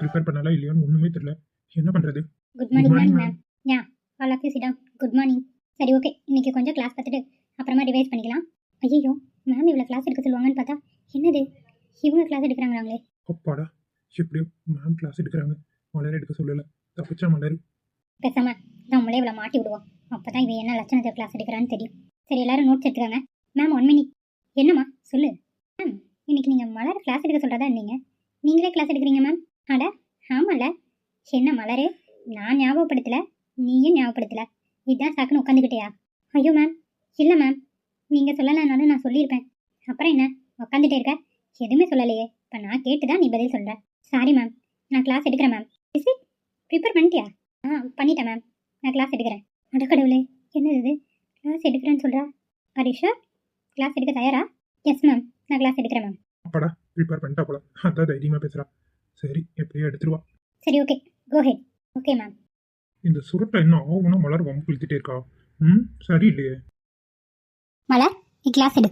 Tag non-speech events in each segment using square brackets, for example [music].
Prepare பண்ணலாம் இல்லையான்னு ஒன்றுமே தெரியல. என்ன பண்ணுறது good morning ma'am yeah all of you sit good morning சரி ஓகே இன்னைக்கு கொஞ்சம் கிளாஸ் பார்த்துட்டு அப்புறமா ரிவைஸ் பண்ணிக்கலாம். ஐயோ மேம் இவ்வளோ கிளாஸ் எடுக்க சொல்லுவாங்கன்னு பார்த்தா என்னது? இவங்க கிளாஸ் எடுக்கிறாங்களே அப்பாடா எப்படியோ மேம் கிளாஸ் எடுக்கிறாங்க. மலர் எடுக்க சொல்லலை. தப்பிச்சா மலர். பேசாம நம்மளே இவ்வளோ மாட்டி விடுவோம். அப்போ தான் இவன் என்ன லட்சணத்தை கிளாஸ் எடுக்கிறான்னு தெரியும். சரி எல்லாரும் நோட்ஸ் எடுத்துக்காங்க. மேம் ஒன் மினிட் என்னம்மா? சொல்லு. மேம் இன்னைக்கு நீங்கள் மலர் கிளாஸ் எடுக்க சொல்கிறதா இருந்தீங்க நீங்களே கிளாஸ் எடுக்கிறீங்க மேம் அட ஆமால என்ன மலரு? நான் ஞாபகப்படுத்தல? நீயும் ஞாபகப்படுத்தல? இதுதான் சாக்குன்னு உட்காந்துக்கிட்டியா ஐயோ மேம் இல்லை மேம் நீங்கள் சொல்லலைனாலும் நான் சொல்லியிருப்பேன். அப்புறம் என்ன? உட்காந்துட்டே இருக்க? எதுவுமே சொல்லலையே. இப்போ நான் கேட்டு தான் நீ பதில் சொல்கிற சாரி மேம் நான் கிளாஸ் எடுக்கிறேன் மேம் இஸ் இட் ப்ரிப்பேர் பண்ணிட்டியா? ஆ பண்ணிட்டேன் மேம் நான் கிளாஸ் எடுக்கிறேன். அடக்கடவுளே என்னது இது? கிளாஸ் எடுக்கிறேன்னு சொல்கிறா ஹரிஷா கிளாஸ் எடுக்க தயாரா? எஸ் மேம் நான் கிளாஸ் எடுக்கிறேன் மேம் அப்பாடா ப்ரிப்பேர் பண்ணிட்டா போல. அதான் தைரியமாக பேசுகிறா சரி எப்படியோ எடுத்துருவா. சரி okay go ahead okay ma'am இந்த சுருட்டை என்ன ஆகும்னா மலர் வம்பு இழுத்துட்டே இருக்கா? ம் சரி இல்லையே மலர் நீ கிளாஸ் எடு.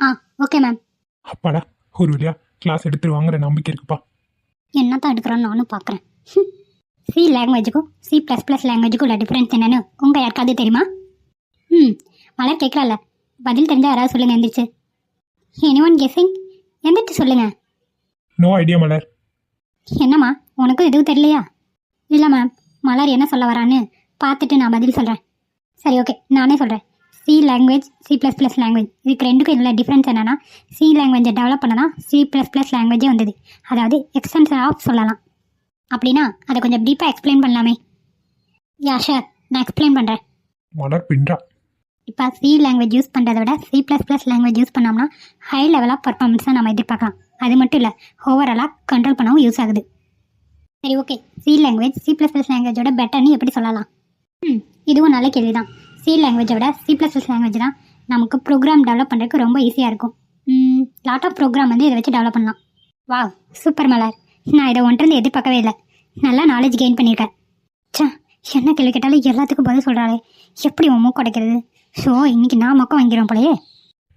ஆ ஓகே மேம் அப்பாடா ஒரு வழியா கிளாஸ் எடுத்துருவாங்கிற நம்பிக்கை இருக்குப்பா. என்ன தான் எடுக்கிறோன்னு நானும் பார்க்குறேன் சி லாங்குவேஜுக்கும் சி ப்ளஸ் ப்ளஸ் லாங்குவேஜுக்கும் உள்ள டிஃப்ரென்ஸ் என்னன்னு உங்கள் யாருக்காவது தெரியுமா? ம் மலர் கேட்கலாம்ல பதில் தெரிஞ்சால் யாராவது சொல்லுங்கள் எந்திரிச்சு. எனி ஒன் கெஸிங் எந்திரிச்சு சொல்லுங்கள் நோ ஐடியா மலர். என்னம்மா உனக்கும் எதுவும் தெரியலையா? இல்லை மேம் மலர் என்ன சொல்ல வரான்னு பார்த்துட்டு நான் பதில் சொல்கிறேன் சரி ஓகே நானே சொல்கிறேன் C language C plus plus language இதுக்கு ரெண்டுக்கும் இதில் டிஃப்ரென்ஸ் என்னன்னா சி லாங்குவேஜை டெவலப் பண்ண தான் சி ப்ளஸ் ப்ளஸ் லாங்குவேஜே வந்தது. அதாவது எக்ஸ்டென்ஷன் ஆஃப் சொல்லலாம். அப்படின்னா அதை கொஞ்சம் டீப்பாக எக்ஸ்பிளைன் பண்ணலாமே. யா ஷர் நான் எக்ஸ்பிளைன் பண்ணுறேன் மலர் பின்றா. இப்போ சி லாங்குவேஜ் யூஸ் பண்ணுறத விட C plus plus language use பண்ணோம்னா ஹை லெவல் ஆஃப் பர்ஃபார்மன்ஸ் நம்ம எதிர்பார்க்கலாம். அது மட்டும் இல்லை ஓவராலாக கண்ட்ரோல் பண்ணவும் யூஸ் ஆகுது. சரி okay C language C plus plus லாங்குவேஜோட பெட்டர்னு எப்படி சொல்லலாம்? ம் இதுவும் நல்ல கேள்வி தான் சி லாங்குவேஜை விட சி ப்ளஸ் ப்ளஸ் லாங்குவேஜ் தான் நமக்கு ப்ரோக்ராம் டெவலப் பண்ணுறதுக்கு ரொம்ப ஈஸியாக இருக்கும். லாட் ஆஃப் ப்ரோக்ராம் வந்து இதை வச்சு டெவலப் பண்ணலாம். வா சூப்பர் மலர். நான் இதை ஒன்றிருந்து எதிர்பார்க்கவே இல்லை. நல்லா நாலேஜ் கெயின் பண்ணியிருக்கேன். சா என்ன கேள்வி கேட்டாலும் எல்லாத்துக்கும் பதில் சொல்கிறாளே எப்படி உன் மூக்கு உடைக்கிறது? ஸோ இன்னைக்கு நான் மொக்கம் வாங்கிறோம் போலயே.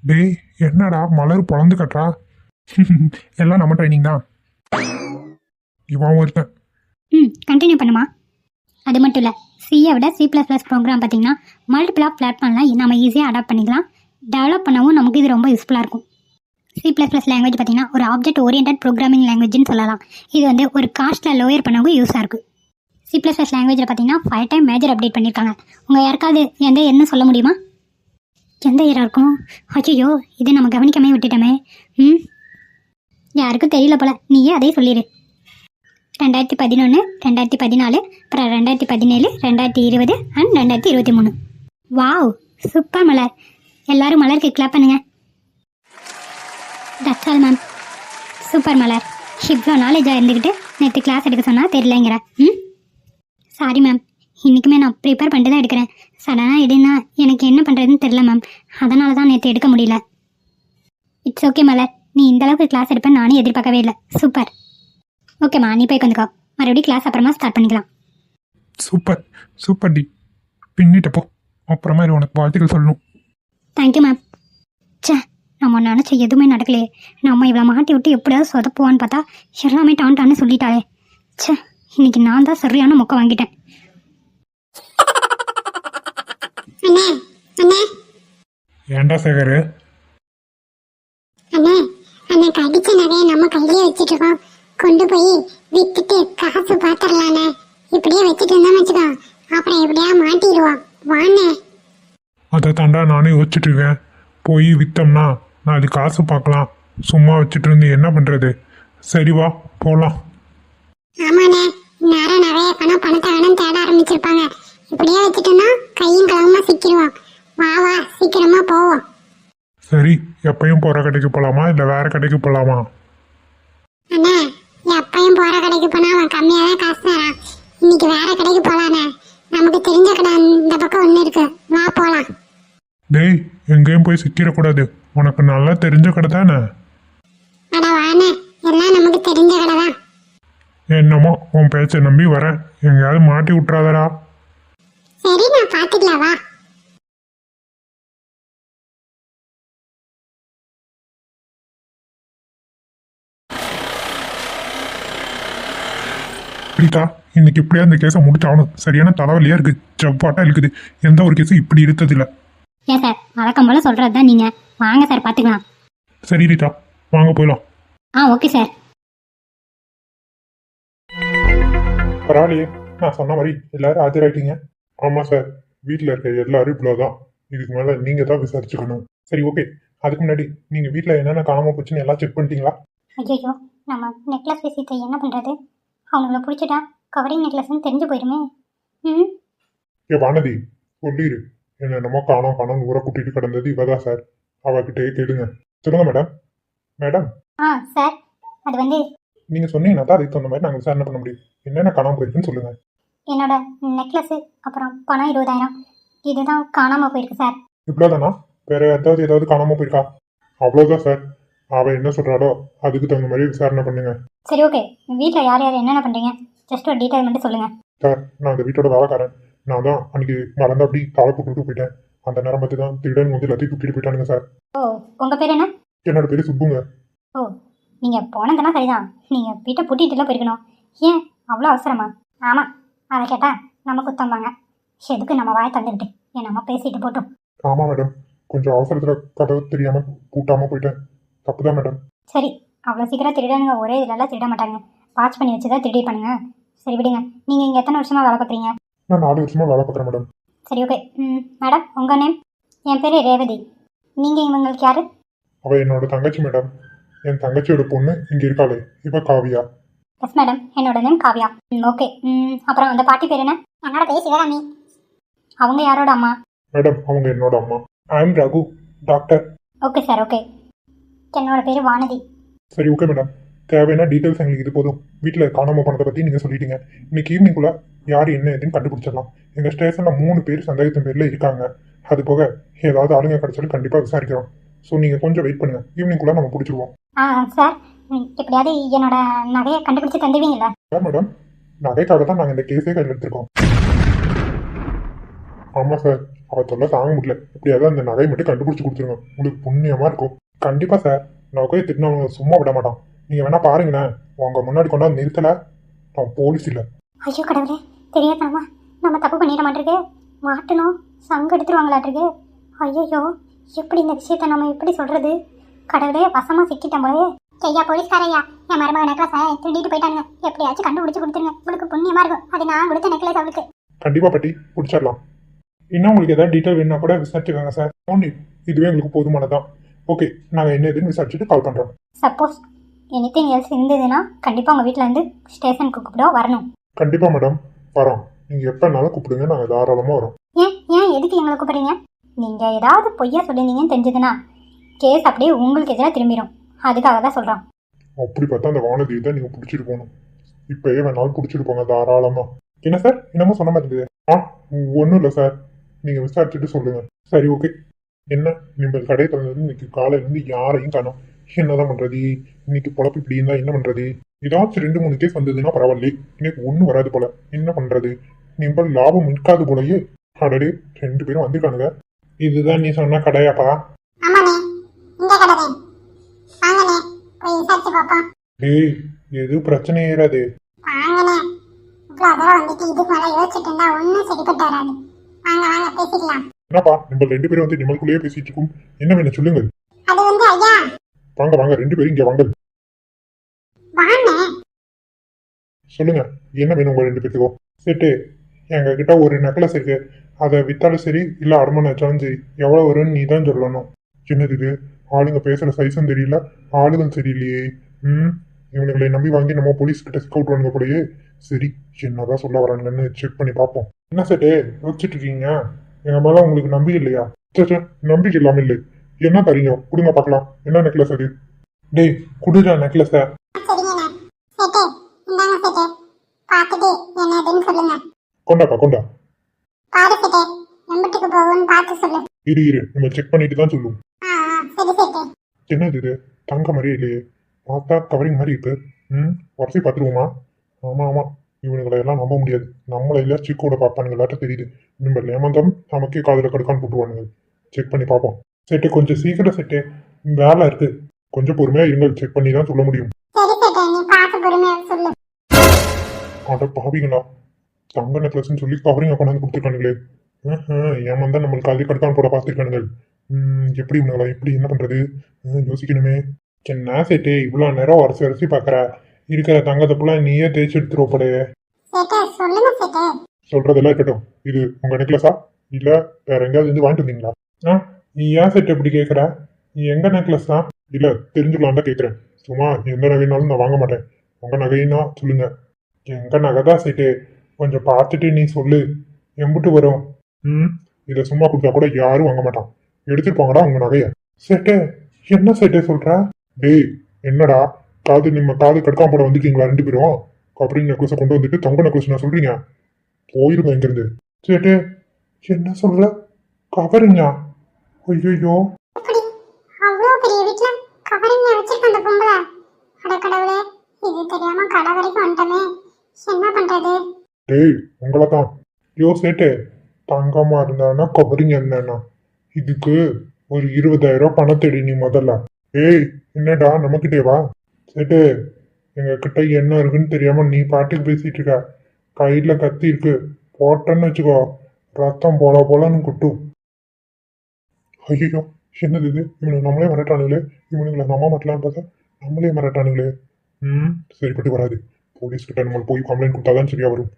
டேய் என்னடா மலர் பொழந்து கட்டுறா? [laughs] எல்லாம் நம்ம ட்ரைனிங் தான். இவன் ஒருத்தன். ம் கண்டினியூ பண்ணுமா? அது மட்டும் இல்லை சியை விட சி ப்ளஸ் ப்ளஸ் ப்ரோக்ராம் பார்த்தீங்கன்னா மல்டிபிளாக பிளாட்ஃபார்ம்லாம் நம்ம ஈஸியாக அடாப்ட் பண்ணிக்கலாம். டெவலப் பண்ணவும் நமக்கு இது ரொம்ப யூஸ்ஃபுல்லாக இருக்கும். சி ப்ளஸ் ப்ளஸ் லாங்குவேஜ் பார்த்தீங்கன்னா ஒரு ஆப்ஜெக்ட் ஓரியன்ட் ப்ரோக்ராமிங் லாங்குவேஜ்னு சொல்லலாம். இது வந்து ஒரு காஸ்ட்டில் லோயர் பண்ணவும் யூஸாக இருக்குது சி ப்ளஸ் ப்ளஸ் லாங்குவேஜில் பார்த்தீங்கன்னா ஃபைவ் டைம் மேஜர் அப்டேட் பண்ணியிருக்காங்க உங்கள் யாருக்காவது எந்த என்ன சொல்ல முடியுமா? எந்த இயராக இருக்கும்? ஐயோ இதை நம்ம கவனிக்காமே விட்டுட்டோமே. ம் யாருக்கும் தெரியல போல. நீயே அதே சொல்லிடு ரெண்டாயிரத்தி பதினொன்று ரெண்டாயிரத்தி பதினாலு அப்புறம் ரெண்டாயிரத்தி பதினேழு ரெண்டாயிரத்தி இருபது அண்ட் ரெண்டாயிரத்தி இருபத்தி மூணு. Wow super Malar. எல்லாரும் மலருக்கு கிளாப் பண்ணுங்க. That's all ma'am super Malar. இவ்வளோ நாலேஜாக இருந்துக்கிட்டு நேற்று கிளாஸ் எடுக்க சொன்னால் தெரியலங்கிற. ம்? சாரி மேம் இன்றைக்குமே நான் ப்ரிப்பேர் பண்ணிட்டு தான் எடுக்கிறேன். சடனாக எடுனா எனக்கு என்ன பண்ணுறதுன்னு தெரில மேம் அதனால தான் நேற்று எடுக்க முடியல. It's okay Malar. நீ இந்த அளவுக்கு கிளாஸ் எடுப்பேன்னு நானும் எதிர்பார்க்கவே இல்லை. சூப்பர் ஓகேம்மா நீ போய் கொஞ்சம் மறுபடியும் கிளாஸ் அப்புறமா ஸ்டார்ட் பண்ணிக்கலாம். சூப்பர் சூப்பர் டி பின்னிட்ட போ. அப்புறமா இது உனக்கு வாழ்த்துக்கள் சொல்லணும். தேங்க்யூ மேம் ச்சே நம்ம நினச்ச எதுவுமே நடக்கலையே. நம்ம இவ்வளோ மாட்டி விட்டு எப்படியாவது சொதப்புவான்னு பார்த்தா எல்லாமே டான் டான்னு சொல்லிட்டாளே. ச்சே இன்னைக்கு நான் தான் சரியான மொக்க வாங்கிட்டேன். அண்ணே அண்ணே. ஏன்டா சேகர்? கடிச்ச நகையை நம்ம கையிலே வச்சுட்டு இருக்கோம் கொண்டு போய் வித்துட்டு காசு பாத்திரலாண்ணே இப்படியே வச்சுட்டு இருந்தோம்னு வச்சுக்கோ. அப்புறம் எப்படியா மாட்டிடுவோம். வாண்ணே அதை தாண்டா நானே யோசிச்சுட்டு இருக்கேன். போய் விற்றோம்னா நான் அது காசு பார்க்கலாம். சும்மா வச்சுட்டு இருந்து என்ன பண்ணுறது சரி வா போகலாம் ஆமாண்ணே. நேரம் நிறைய பணம் பணத்தை வேணும் தேட ஆரம்பிச்சிருப்பாங்க. இப்படியே வச்சுட்டோம்னா கையும் களவுமா சிக்கிடுவோம். வா வா சீக்கிரமா போவோம். சரி எப்பயும் போகிற கடைக்கு போகலாமா இல்லை வேறு கடைக்கு போகலாமா அண்ணே எப்பயும் போற கடைக்கு போனா அவன் கம்மியா தான் காசு தரான் இன்னைக்கு வேற கடைக்கு போலாண்ணே நமக்கு தெரிஞ்ச கடை இந்த பக்கம் ஒண்ணு இருக்கு. வா போலாம். டேய் எங்கேயும் போய் சிக்கிடக்கூடாது. உனக்கு நல்லா தெரிஞ்ச கடை தானே? அட வாண்ணே எல்லாம் நமக்கு தெரிஞ்ச கடை தான். என்னமோ உன் பேச்சை நம்பி வரேன் எங்கேயாவது மாட்டி விட்றாதடா சரி நான் பாத்துக்கலாம் வா. பிரீதா இன்னைக்கு இப்படியா இந்த கேஸை முடிச்சாகணும். சரியான தலைவலியா இருக்கு. ஜவ்வாட்டா இருக்குது எந்த ஒரு கேஸும் இப்படி இருந்ததில்ல ஏன் சார்? வழக்கம் போல் சொல்கிறது தான் நீங்கள் வாங்க சார் பார்த்துக்கலாம். சரி ரீதா வாங்க போயிடலாம். ஆ ஓகே சார். பரவாயில்லையே. நான் சொன்ன மாதிரி எல்லாரும் ஆஜராயிட்டீங்க ஆமா சார். வீட்டில் இருக்க எல்லாரும் இவ்வளோதான் இதுக்கு மேலே நீங்க தான் விசாரிச்சுக்கணும். சரி ஓகே. அதுக்கு முன்னாடி நீங்க வீட்டில் என்னென்ன காணாம போச்சுன்னு எல்லாம் செக் பண்ணிட்டீங்களா? ஐயோ நம்ம நெக்லஸ் விஷயத்தை என்ன பண்ணுறது அவனுங்களை பிடிச்சிட்டா கவரிங் நெக்லஸ்னு தெரிஞ்சு போயிருமே. ம்? ஏ வானதி சொல்லிடு என்னென்னமோ காணோம் காணோம் ஊரை கூட்டிட்டு கிடந்தது இவதான் சார். அவகிட்டே கேளுங்க. சொல்லுங்க மேடம். மேடம்? ஆ சார். அது வந்து நீங்க சொன்னீங்கன்னா தான் அதுக்கு தகுந்த மாதிரி நாங்கள் விசாரணை பண்ண முடியும்? என்னென்ன காணாம போயிருக்குன்னு சொல்லுங்க. என்னோட நெக்லஸ்ஸு அப்புறம் பணம் இருபதாயிரம். இதுதான் காணாமல் போயிருக்கு சார். இவ்வளோதானா வேற ஏதாவது ஏதாவது காணாம போயிருக்கா? அவ்வளோதான் சார். அவ என்ன சொல்றாளோ அதுக்கு தகுந்த மாதிரி விசாரணை பண்ணுங்க. சரி ஓகே வீட்டில் யார் யார் என்னென்ன பண்ணுறீங்க ஜஸ்ட் ஒரு டீட்டெயில் மட்டும் சொல்லுங்கள் சார் நான் இந்த வீட்டோட வேலைக்காரன். நான் தான் அன்னைக்கு மறந்து அப்படி தலை போட்டுட்டு போயிட்டேன். அந்த நேரம் பார்த்து தான் திருடன் வந்து எல்லாத்தையும் தூக்கிட்டு போயிட்டானுங்க சார். ஓ உங்கள் பேர் என்ன? என்னோட பேரு சுப்புங்க. ஓ நீங்கள் போனதெல்லாம் சரிதான். நீங்கள் வீட்டை பூட்டிட்டுலாம் போயிருக்கணும். ஏன்? அவ்வளோ அவசரமா? ஆமாம் அதை கேட்டால் நம்ம குத்தம்பாங்க. எதுக்கு நம்ம வாயை தந்துக்கிட்டு ஏன் நம்ம பேசிட்டு போட்டோம். ஆமா மேடம். கொஞ்சம் அவசரத்துல கதவு தெரியாம பூட்டாம போயிட்டேன். தப்புதான் மேடம் சரி அவ்வளோ சீக்கிரம் திருடனுங்க. ஒரே இதிலெல்லாம் திருட மாட்டாங்க வாட்ச் பண்ணி வச்சு தான் திருடி பண்ணுங்க சரி விடுங்க. நீங்கள் இங்கே எத்தனை வருஷமாக வேலை பார்க்குறீங்க? நான் நாலு வருஷமா வேலை பார்க்குறேன் மேடம் சரி ஓகே ம் மேடம் உங்கள் நேம் என் பேர் ரேவதி. நீங்கள் இவங்களுக்கு யார்? அவ என்னோட தங்கச்சி மேடம் என் தங்கச்சியோட பொண்ணு இங்க இருக்காளே. இவ காவியா. எஸ் மேடம் என்னோட நேம் காவ்யா. ம் ஓகே ம் அப்புறம் அந்த பாட்டி பேர் என்ன? என்னோட பேர் சிவகாமி. அவங்க யாரோட அம்மா? மேடம் அவங்க என்னோட அம்மா. I am Raghu doctor okay sir okay என்னோட பேர் வானதி. சரி ஓகே மேடம் தேவையான டீட்டெயில்ஸ் எங்களுக்கு இது போதும். வீட்டில் காணாம போனதை பற்றி நீங்கள் சொல்லிட்டீங்க. இன்னைக்கு ஈவினிங்குள்ள யார் என்ன ஏதுன்னு கண்டுபிடிச்சிடலாம். எங்கள் ஸ்டேஷனில் மூணு பேர் சந்தேகத்தின் பேரில் இருக்காங்க. அது போக ஏதாவது ஆளுங்க கிடைச்சாலும் கண்டிப்பாக விசாரிக்கிறோம். ஸோ நீங்கள் கொஞ்சம் வெயிட் பண்ணுங்கள் ஈவினிங்குள்ளே நம்ம பிடிச்சிருவோம். ஆ சார் எப்படியாவது என்னோட நகையை கண்டுபிடிச்சு தந்துவீங்களா மேடம் நகைக்காக தான் நாங்கள் இந்த கேஸே கையில் எடுத்திருக்கோம். ஆமாம் சார் அவ தொல்லை தாங்க முடியல. எப்படியாவது அந்த நகையை மட்டும் கண்டுபிடிச்சி கொடுத்துருங்க. உங்களுக்கு புண்ணியமாக இருக்கும். கண்டிப்பாக சார் நகையை திட்டினவங்க சும்மா விட மாட்டான். நீங்கள் வேணா பாருங்களேன். உங்கள் முன்னாடி கொண்டாந்து நிறுத்தலை. அவன் போலீஸ் இல்லை. ஐயோ கடவுளே தெரியாதாமா நம்ம தப்பு பண்ணிட மாட்டிருக்கு. மாட்டணும். சங்கு எடுத்துருவாங்களாட்டிருக்கு. ஐயோ எப்படி இந்த விஷயத்த நம்ம எப்படி சொல்றது? கடவுளே வசமா சிக்கிட்டோம் போலே ஐயா போலீஸ்காரையா? என் மருமக நெக்லஸை திருடிட்டு போயிட்டானுங்க. எப்படியாச்சும் கண்டுபிடிச்சு கொடுத்துருங்க. உங்களுக்கு புண்ணியமா இருக்கும். அது நான் கொடுத்த நெக்லஸ் அவளுக்கு. கண்டிப்பாக பட்டி பிடிச்சிடலாம் இன்னும் உங்களுக்கு ஏதாவது டீட்டெயில் வேணும்னா கூட விசாரிச்சுக்கோங்க சார் ஒன்லி இதுவே எங்களுக்கு போதுமானதான் ஓகே நாங்கள் என்ன ஏதுன்னு விசாரிச்சுட்டு கால் பண்ணுறோம் சப்போஸ் எனிதிங் எல்ஸ் இருந்ததுன்னா கண்டிப்பாக உங்கள் வீட்டில் இருந்து ஸ்டேஷனுக்கு கூப்பிட வரணும். கண்டிப்பாக மேடம் வரோம். நீங்கள் எப்போனாலும் கூப்பிடுங்க நாங்கள் தாராளமாக வரோம். ஏன் ஏன் எதுக்கு எங்களை கூப்பிடுறீங்க? நீங்கள் ஏதாவது பொய்யா சொல்லியிருந்தீங்கன்னு தெரிஞ்சதுன்னா கேஸ் அப்படியே உங்களுக்கு எதிராக திரும்பிடும் அதுக்காக தான் சொல்கிறோம் அப்படி பார்த்தா அந்த வானதியை தான் நீங்கள் பிடிச்சிட்டு போகணும். இப்போயே வேணாலும் பிடிச்சிட்டு போங்க தாராளமாக என்ன சார் என்னமோ சொன்ன மாதிரி இருந்தது. ஆ ஒன்றும் இல்லை சார் நீங்கள் விசாரிச்சுட்டு சொல்லுங்கள் சரி ஓகே என்ன? நீங்கள் கடை திறந்தது இன்னைக்கு காலையிலேருந்து யாரையும் காணோம். என்னதான் பண்ணுறது இன்னைக்கு பொழப்பு இப்படி இருந்தால் என்ன பண்ணுறது ஏதாச்சும் ரெண்டு மூணு கேஸ் வந்ததுன்னா பரவாயில்ல இன்னைக்கு ஒன்றும் வராது போல. என்ன பண்ணுறது நீங்கள் லாபம் நிற்காது போலயே. அடடே ரெண்டு பேரும் வந்திருக்கானுங்க. இதுதான் நீ சொன்ன கடையாப்பா. டேய் எதுவும் பிரச்சனை ஏறாது. இதுக்கு மேலே யோசிச்சுட்டு இருந்தா ஒன்றும் சரிப்பட்டு வராது. வாங்க வாங்க பேசிக்கலாம். என்னப்பா நம்ம ரெண்டு பேரும் வந்து நம்மளுக்குள்ளேயே பேசிட்டு இருக்கோம். என்ன வேணும் சொல்லுங்கள். அது வந்து ஐயா. வாங்க வாங்க ரெண்டு பேரும் இங்க வாங்க. சொல்லுங்க என்ன வேணும் உங்க ரெண்டு பேத்துக்கும்? செட்டு எங்க கிட்ட ஒரு நெக்லஸ் இருக்கு. அதை வித்தாலும் சரி இல்ல அடமானம் வச்சாலும் சரி எவ்வளவு வரும்னு நீ தான் சொல்லணும். என்னது இது? ஆளுங்க பேசுற சைஸும் தெரியல. ஆளுகளும் சரியில்லையே. ம்? இவனுங்களை நம்பி வாங்கி நம்ம போலீஸ் கிட்ட சிக்க விட்டுவானுங்க போலயே. சரி என்னதான் சொல்ல வரானுங்கன்னு செக் பண்ணி பார்ப்போம். என்ன செட்டு? யோசிச்சுட்டு இருக்கீங்க? எங்க மேல உங்களுக்கு நம்பிக்கை இல்லையா? சே, சே, நம்பிக்கை இல்லாம இல்லை. என்ன தரீங்க? கொடுங்க பார்க்கலாம். என்ன நெக்லஸ் அது? டேய் குடுடா நெக்லஸ கொண்டாப்பா கொண்டா. இரு இரு நம்ம செக் பண்ணிட்டு தான் சொல்லுவோம் என்னது இது? தங்க மாதிரியே இல்லையே. பார்த்தா கவரிங் மாதிரி இருக்கு. ம் உரசி பார்த்துருவோமா? ஆமா ஆமா. இவனுங்களை எல்லாம் நம்ப முடியாது. நம்மளை எல்லாம் சிக்கோட பார்ப்பானுங்களாட்ட தெரியுது. நம்ம ஏமாந்தம் நமக்கே காதில் கடுக்கான்னு போட்டுருவானுங்க செக் பண்ணி பார்ப்போம் செட்டு கொஞ்சம் சீக்கிரம் செட்டு வேலை இருக்கு. கொஞ்சம் பொறுமையா இருங்க செக் பண்ணி தான் சொல்ல முடியும். அட பாவிங்களா தங்க நெக்லஸ்ன்னு சொல்லி கவரிங் கொண்டாந்து கொடுத்துருக்கானுங்களே. ஏமாந்தா நம்மளுக்கு அதே கடுக்கான் போட பார்த்துருக்கானுங்க. ம், எப்படி இவனுங்களா? எப்படி என்ன பண்றது? யோசிக்கணுமே. என்ன சேட்டே இவ்வளோ நேரம் வரிசை வரிசை பார்க்குற. இருக்கிற தங்கத்தப்பெல்லாம் நீயே தேய்ச்சி எடுத்துருவப்படே சேட்டே சொல்லுங்க சேட்டே. சொல்றதெல்லாம் இருக்கட்டும். இது உங்க நெக்லஸா இல்ல வேற எங்கேயாவது இருந்து வாங்கிட்டு வந்தீங்களா? ஆ நீ ஏன் செட் இப்படி கேட்குற நீ எங்க நெக்லஸ் தான் இல்ல தெரிஞ்சுக்கலாம் தான் கேட்குறேன் சும்மா எந்த நகைனாலும் நான் வாங்க மாட்டேன். உங்க நகைன்னா சொல்லுங்க. எங்க நகை தான் செட்டு? கொஞ்சம் பார்த்துட்டு நீ சொல்லு. எம்புட்டு வரும். ம் இதை சும்மா கொடுத்தா கூட யாரும் வாங்க மாட்டான். எடுத்துட்டு போங்கடா உங்க நகைய. செட்டு என்ன செட்டு சொல்ற? டேய் என்னடா? காது நம்ம காது கடுக்காம போட வந்துட்டீங்களா ரெண்டு பேரும்? கபரிங் நெக்லஸை கொண்டு வந்துட்டு தங்க நெக்லஸ் நான் சொல்றீங்க? போயிருங்க இங்கிருந்து. சேட்டு என்ன சொல்ற? கவருங்க. ஐயோ அவ்வளோ பெரிய வீட்ல கவரிங்க வச்சிருக்க அந்த பொம்பளை. அட கடவுளே இது தெரியாம கடை வரைக்கும் வந்துட்டமே. என்ன பண்றது? டேய் உங்களை தான் யோ சேட்டு தங்கமா இருந்தானா கவரிங் என்னன்னா? இதுக்கு ஒரு இருபதாயிரம் ரூபாய் பணத்தடி நீ முதல்ல. ஏய் என்னடா நம்மக்கிட்டே வா. சேட்டு எங்ககிட்ட என்ன இருக்குன்னு தெரியாம நீ பாட்டுக்கு பேசிட்டு இருக்க. கையில கத்தி இருக்கு. போட்டேன்னு வச்சுக்கோ. ரத்தம் போல போலன்னு குட்டும். ஐயோ என்னது இது? இவனுக்கு நம்மளே மிரட்டானுங்களே. இவனுங்களை நம்ம மட்டும் பார்த்தா நம்மளே மிரட்டானுங்களே. ம் சரிப்பட்டு வராது. போலீஸ்கிட்ட நம்ம போய் கம்ப்ளைண்ட் கொடுத்தாதான் சரியா வரும்.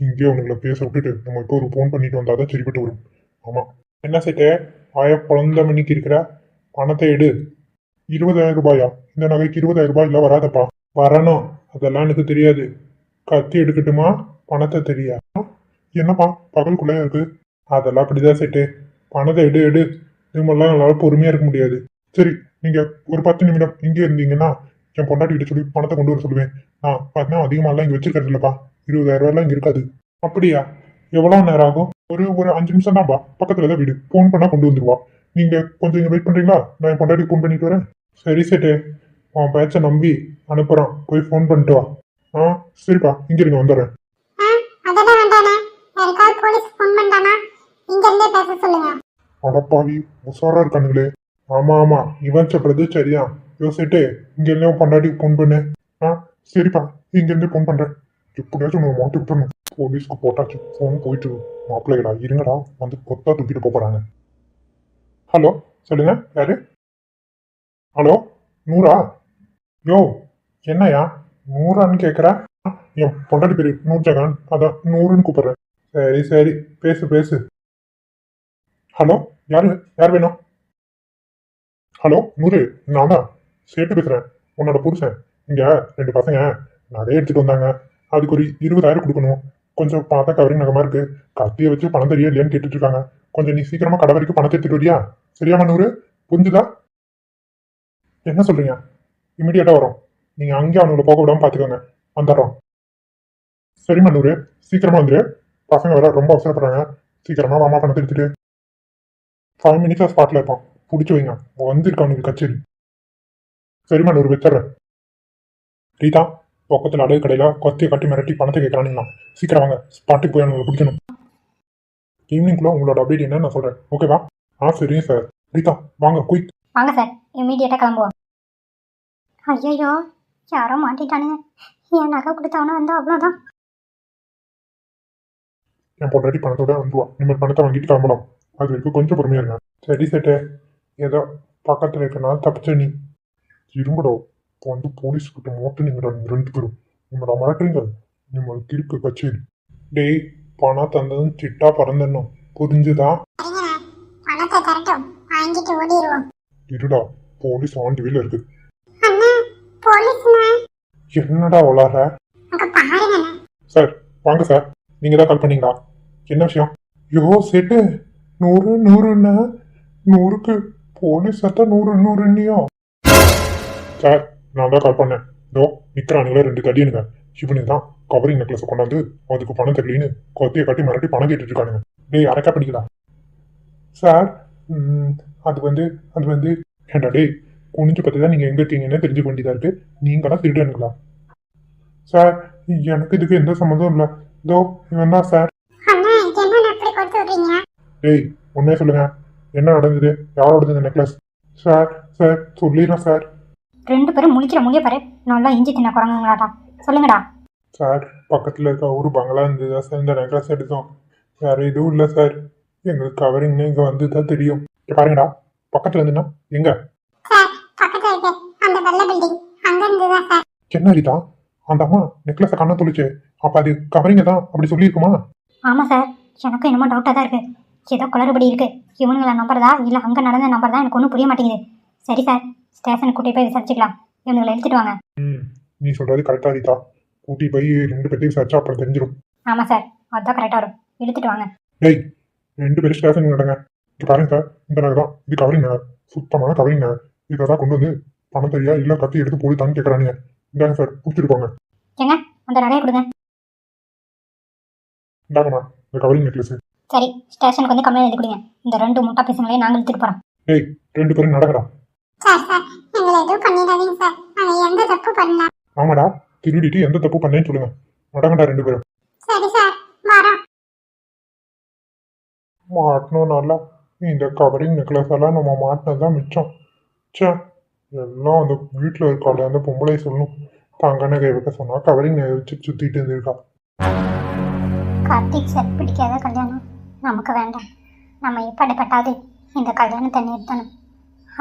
இங்கேயே அவனுங்களை பேச விட்டுட்டு நம்ம இப்போ ஒரு ஃபோன் பண்ணிட்டு வந்தாதான் சரிப்பட்டு வரும். ஆமா. என்ன சேட்டே? ஆய குழந்த மணிக்கு இருக்கிற பணத்தை எடு. இருபதாயிரம் ரூபாயா? இந்த நகைக்கு இருபதாயிரம் ரூபாய் இல்லை வராதப்பா. வரணும். அதெல்லாம் எனக்கு தெரியாது. கத்தி எடுக்கட்டுமா? பணத்தை தெரியா? என்னப்பா பகலுக்குள்ளே இருக்கு. அதெல்லாம் அப்படிதான் செட்டு. பணத்தை எடு எடு. இதுமெல்லாம் என்னால் பொறுமையா இருக்க முடியாது. சரி நீங்க ஒரு பத்து நிமிடம் இங்கே இருந்தீங்கன்னா என் பொண்டாட்டிகிட்ட சொல்லி பணத்தை கொண்டு வர சொல்லுவேன். நான் பார்த்தா அதிகமாலாம் இங்கே வச்சிருக்கிறது இல்லப்பா. இருபதாயிரம் ரூபாய்லாம் இங்கே இருக்காது. அப்படியா? எவ்வளோ நேரம் ஆகும்? ஒரு ஒரு அஞ்சு நிமிஷம் தான்ப்பா. பக்கத்தில் தான் வீடு. ஃபோன் பண்ணால் கொண்டு வந்துருவா. நீங்கள் கொஞ்சம் இங்கே வெயிட் பண்ணுறீங்களா நான் என் பொண்டாட்டி ஃபோன் பண்ணிட்டு வரேன். சரி செட்டு. உன் பேச்சை நம்பி அனுப்புறான். போய் ஃபோன் பண்ணிட்டு வா. ஆ சரிப்பா இங்க இருங்க வந்துடுறேன். அதெல்லாம் வேண்டானே யாருக்காவது போலீஸ் ஃபோன் பண்ணானா இங்க இருந்தே பேச சொல்லுங்க. அடப்பாவி உஷாரா இருக்கானுங்களே. ஆமா ஆமா இவன் சொல்றது சரிதான் யோசிட்டு இங்க இருந்தே பொண்டாட்டிக்கு ஃபோன் பண்ணு. ஆ சரிப்பா இங்க இருந்தே ஃபோன் பண்றேன். எப்படியாச்சும் உங்களை மாட்டி விட்டுறணும். போலீஸ்க்கு போட்டாச்சு. ஃபோன் போயிட்டு மாப்பிள்ளைகளா இருங்கடா. வந்து கொத்தா தூக்கிட்டு போறாங்க. ஹலோ சொல்லுங்க யாரு? ஹலோ நூறா? யோ என்னையா? நூறான்னு கேட்குற என் பொண்டாட்டி பேரு நூர் ஜகான் அதான் நூறுன்னு கூப்பிட்றேன் சரி சரி. பேசு பேசு. ஹலோ யாரு? யார் வேணும்? ஹலோ நூறு நான்? தான் சேட்டு பேசுகிறேன் உன்னோட புருஷன். இங்கே ரெண்டு பசங்க. நகைய எடுத்துகிட்டு வந்தாங்க. அதுக்கு ஒரு இருபதாயிரம் கொடுக்கணும். கொஞ்சம் பார்த்தா கவரிங் நகமாக இருக்குது கத்தியை வச்சு பணம் தெரியும் இல்லையான்னு கேட்டுட்டு இருக்காங்க கொஞ்சம் நீ சீக்கிரமாக கடை வரைக்கும் பணத்தை எடுத்துகிட்டு வரியா? சரியாமா நூறு? புரிஞ்சுதா? என்ன சொல்கிறீங்க இமிடியேட்டாக வரும். நீங்கள் அங்கேயே அவனுங்களை போக விடாமல் பார்த்துக்கோங்க வந்துடுறோம். சரி நூறு. சீக்கிரமாக வந்துரு. பசங்க வேற ரொம்ப அவசரப்படுறாங்க. சீக்கிரமாக மாமா பணத்தை எடுத்துட்டு. ஃபைவ் மினிட்ஸாக ஸ்பாட்டில் இருப்பான். பிடிச்சி வைங்க. வந்திருக்கான் அவனுக்கு கச்சேரி. சரி நூறு வச்சிட்றேன் ரீதா பக்கத்தில் அடகு கடையில் கொத்தியை கட்டி மிரட்டி பணத்தை கேட்குறானுங்களா சீக்கிரம் வாங்க. ஸ்பாட்டுக்கு போய் அவங்களை பிடிக்கணும். ஈவினிங்குள்ள உங்களோட அப்டேட் என்னன்னு நான் சொல்கிறேன் ஓகேவா ஆ சரிங்க சார் ரீதா வாங்க குயிக் வாங்க சார் இமீடியட்டாக கிளம்புவோம். ஐயோ யாரோ மாட்டிட்டானுங்க. என் நகை கொடுத்தவனும் வந்து அவ்வளோதான் என் பொண்டாட்டி பணத்தோட வந்துவா இனிமேல் பணத்தை வாங்கிட்டு கிளம்பலாம். அது வரைக்கும் கொஞ்சம் பொறுமையா இருங்க. சரி சேட்டே. ஏதோ பக்கத்தில் இருக்கனால தப்பிச்ச நீ. இரும்படோ இப்போ வந்து போலீஸ் கிட்ட மோட்டு நீங்கடா நீங்க ரெண்டு பேரும். உங்களோட மிரட்டுறீங்க நம்மளுக்கு இருக்கு கச்சேரி. டேய் பணம் தந்ததும் சிட்டா பறந்துடணும். புரிஞ்சுதா? இருடா. போலீஸ் ஆன் வீல இருக்கு. அண்ணா போலீஸ்ண்ணா என்னடா பாருங்கண்ணா சார் வாங்க சார். நீங்க தான் கால் பண்ணீங்களா? என்ன விஷயம்? யோ செட்டு. நூறு நூறுன்னா? நூறுக்கு போலீஸ் சத்தம் நூறு நூறுன்னியோ? சார் நான் தான் கால் பண்ணேன். இதோ நிக்கிறானுங்களே ரெண்டு தடியனுங்க இவனுக்கு தான் கவரிங் நெக்லஸ் கொண்டாந்து அதுக்கு பணம் தெரியலன்னு கொத்தியை கட்டி மிரட்டி பணம் கேட்டுட்டு இருக்கானுங்க. டேய் அரைக்கா பிடிக்கலா சார் அது வந்து அது வந்து ஏண்டா டேய் குனிஞ்சு பற்றி தான் நீங்கள் எங்கே இருக்கீங்கன்னு தெரிஞ்சுக்க வேண்டியதா இருக்கு. நீங்களாம் திருடனுங்களா சார் எனக்கு இதுக்கு எந்த சம்மந்தம் இல்லை. இதோ இவன் தான் சார். டேய் உண்மையை சொல்லுங்க. என்ன நடந்தது? யாரோடது இந்த நெக்லஸ் சார் சார் சொல்லிடுறேன் சார். ரெண்டு பேரும் முழிக்கிற முடிய பாரு. நல்லா இஞ்சி தின்ன குரங்குங்களாடா சொல்லுங்கடா. சார் பக்கத்தில் இருக்க ஒரு பங்களா இருந்ததா சார். இந்த நெக்லஸ் எடுத்தோம். வேற எதுவும் இல்லை சார். எங்களுக்கு கவரிங்னு இங்கே வந்து தான் தெரியும் பாருங்கடா. பக்கத்தில் இருந்துன்னா எங்க சார் பக்கத்துல இருக்கு அந்த வெள்ளை பில்டிங் இருந்துதான் சார் என்ன அந்த அம்மா நெக்லஸை கண்ண தொழிச்சு அப்போ அது கவரிங்க தான் அப்படி சொல்லியிருக்குமா? ஆமாம் சார் எனக்கும் என்னமோ டவுட்டாக தான் இருக்குது ஏதோ குளறுபடி இருக்குது இவனுங்களை நம்புறதா? இல்லை அங்கே நடந்த நம்பர் தான் எனக்கு ஒன்றும் புரிய மாட்டேங்குது. சரி சார் ஸ்டேஷனுக்கு கூட்டிகிட்டு போய் விசாரிச்சுக்கலாம். இவனுங்களை எடுத்துகிட்டு வாங்க. ம் நீ சொல்றது கரெக்டா ரீதா கூட்டி போய் ரெண்டு பேர்த்தையும் விசாரிச்சா அப்புறம் தெரிஞ்சிடும் ஆமாம் சார் அதுதான் கரெக்டாக வரும். எடுத்துகிட்டு வாங்க. டேய் ரெண்டு பேரும் ஸ்டேஷன் நடங்க. இங்க பாருங்க சார் இந்த நகை தான். இது கவரிங் நகை சுத்தமான கவரிங் நகை இதை தான் கொண்டு வந்து பணம் தெரியா இல்லை கத்தி எடுத்து போடுதான்னு கேட்குறானுங்க இந்தாங்க சார் கொடுத்துட்டு போங்க. ஏங்க அந்த நகையை கொடுங்க. இந்தாங்கம்மா இந்த கவரிங் நெக்லஸ். சரி ஸ்டேஷனுக்கு வந்து கம்ப்ளைண்ட் எழுதி கொடுங்க. இந்த ரெண்டு முட்டா பசங்களையும் நாங்கள் எடுத்துகிட்டு போகிறோம் டேய் ரெண்டு பேரும் நடக்கடா. சார் சார் எங்களை எதுவும் பண்ணிடாதீங்க சார். நாங்க எந்த தப்பு பண்ணல. ஆமாடா திருடிட்டு எந்த தப்பு பண்ணேன்னு சொல்லுங்க. நடங்கடா ரெண்டு பேரும். சரி சார் வரோம். மாட்டணும் நல்லா. இந்த கவரிங் நெக்லஸ் எல்லாம் நம்ம மாட்டினது தான் மிச்சம். ச்சே எல்லாம் அந்த வீட்டில் இருக்காள் அந்த பொம்பளை சொல்லணும். தங்க நகை வைக்க சொன்னா கவரிங் வச்சு சுத்திட்டு இருந்திருக்கா. கார்த்திக் சார் பிடிக்காத கல்யாணம் நமக்கு வேண்டாம். நம்ம எப்படிப்பட்டாது இந்த கல்யாணத்தை நிறுத்தணும்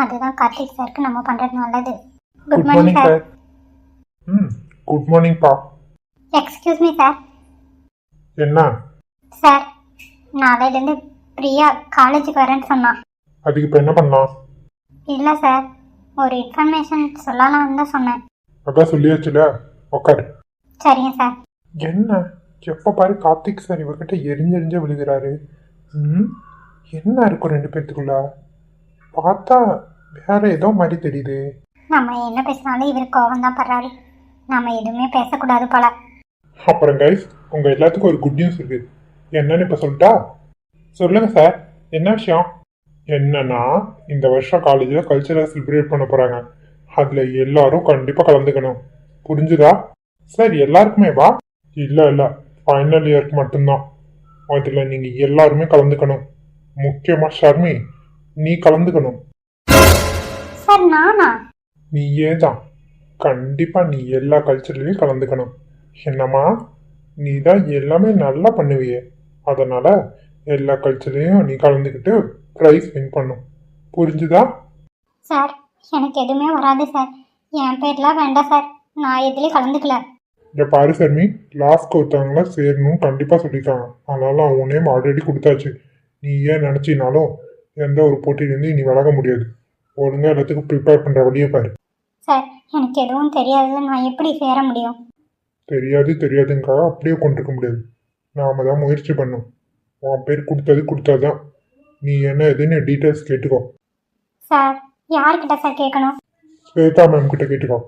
அதுதான் கார்த்திக் சாருக்கு நம்ம பண்ணுறது நல்லது. குட் மார்னிங் சார் ம் குட் மார்னிங் பா எக்ஸ்கியூஸ் மீ சார் என்ன? சார் நாளையிலேருந்து பிரியா காலேஜுக்கு வரேன்னு சொன்னான். அதுக்கு இப்போ என்ன பண்ணலாம்? இல்லை சார் ஒரு இன்ஃபர்மேஷன் சொல்லலாம்னு தான் சொன்னேன். அதான் சொல்லியாச்சுல? உக்காரு. சரிங்க சார் என்ன? எப்போ பாரு கார்த்திக் சார் இவர்கிட்ட எரிஞ்செரிஞ்ச விழுகிறாரு. ம்? என்ன இருக்கும் ரெண்டு பேர்த்துக்குள்ள? பார்த்தா வேற ஏதோ மாதிரி தெரியுது. நம்ம என்ன பேசினாலும் இவர் கோவம் தான் படுறாரு. நம்ம எதுவுமே பேசக்கூடாது போல. அப்புறம் கைஸ் உங்க எல்லாத்துக்கும் ஒரு குட் நியூஸ் இருக்கு. என்னன்னு இப்ப சொல்லட்டா? சொல்லுங்க சார் என்ன விஷயம்? என்னன்னா இந்த வருஷம் காலேஜில் கல்ச்சரல் செலிப்ரேட் பண்ண போறாங்க. அதுல எல்லாரும் கண்டிப்பா கலந்துக்கணும். புரிஞ்சுதா? சார் எல்லாருக்குமே வா. இல்ல இல்ல ஃபைனல் இயர்க்கு மட்டும்தான். அதுல நீங்க எல்லாருமே கலந்துக்கணும். முக்கியமா ஷர்மி நீ கலந்துக்கணும். சார் நானா? நீயே தான் கண்டிப்பா நீ எல்லா கல்ச்சர்லயும் கலந்துக்கணும். என்னம்மா? நீ தான் எல்லாமே நல்லா பண்ணுவியே. அதனால எல்லா கல்ச்சர்லயும் நீ கலந்துக்கிட்டு ப்ரைஸ் வின் பண்ணும். புரிஞ்சுதா? சார் எனக்கு எதுவுமே வராது சார். என் பேர்லாம் வேண்டாம் சார். நான் எதுலேயும் கலந்துக்கல. இந்த பாரு சர்மி லாஸ்ட்க்கு ஒருத்தவங்கள சேரணும் கண்டிப்பா சொல்லியிருக்காங்க அதனால அவன் நேம் ஆல்ரெடி கொடுத்தாச்சு. நீ ஏன் நினைச்சினாலும் எந்த ஒரு போட்டியிலேருந்து நீ விலக முடியாது. ஒழுங்கா எல்லாத்துக்கும் ப்ரிப்பேர் பண்ற வழியை பாரு. சார் எனக்கு எதுவும் தெரியாது நான் எப்படி சேர முடியும்? தெரியாது தெரியாதுங்காக அப்படியே கொண்டிருக்க முடியாது. நாம தான் முயற்சி பண்ணும். உன் பேர் கொடுத்தது கொடுத்ததுதான் நீ என்ன எதுன்னு டீட்டெயில்ஸ் கேட்டுக்கோ. சார் யார்கிட்ட சார் கேட்கணும்? ஸ்வேதா மேம் கிட்ட கேட்டுக்கோ.